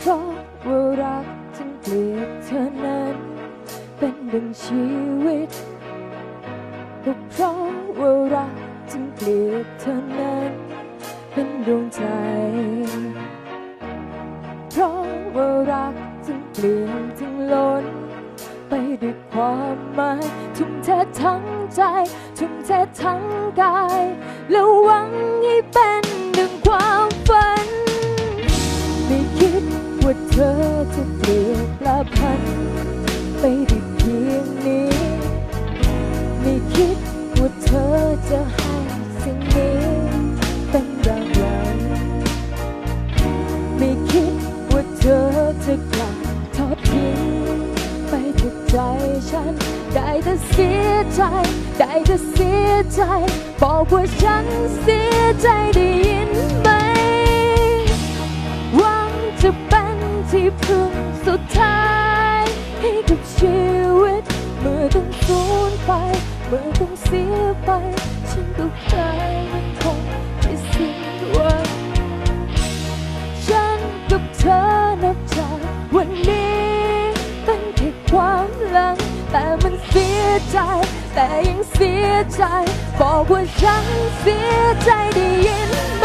เพราะว่ารักจึงเกลียดเธอนั้น เป็นดังชีวิตก็เพราะว่ารักจึงเกลียดเธอนั้น เป็นดวงใจ เพราะว่ารักจึงเปลี่ยนจึงล้นไป ด้วยความหมายทุ่มเททั้งใจ ทุ่มเททั้งกาย แล้วหวังให้เป็นดังความฝัน ไม่คิดว่าเธอจะเปลี่ยนแปลพันไปได้เพียงนี้ ไม่คิดว่าเธอจะให้สิ่งนี้เป็นรางวัลไม่คิดว่าเธอจะกลับทอดทิ้ง ฉัน ได้แต่เสียใจ ได้แต่เสียใจ บอกว่าฉันเสียใจได้ยินไหมหวังจะเป็นที่พึ่งสุดท้าย ให้กับชีวิต เมื่อต้องสูญไป เมื่อต้องเสียไป ฉันก็กลาย ใจ แต่ยังเสียใจ บอกว่าฉันเสียใจได้ยินไหม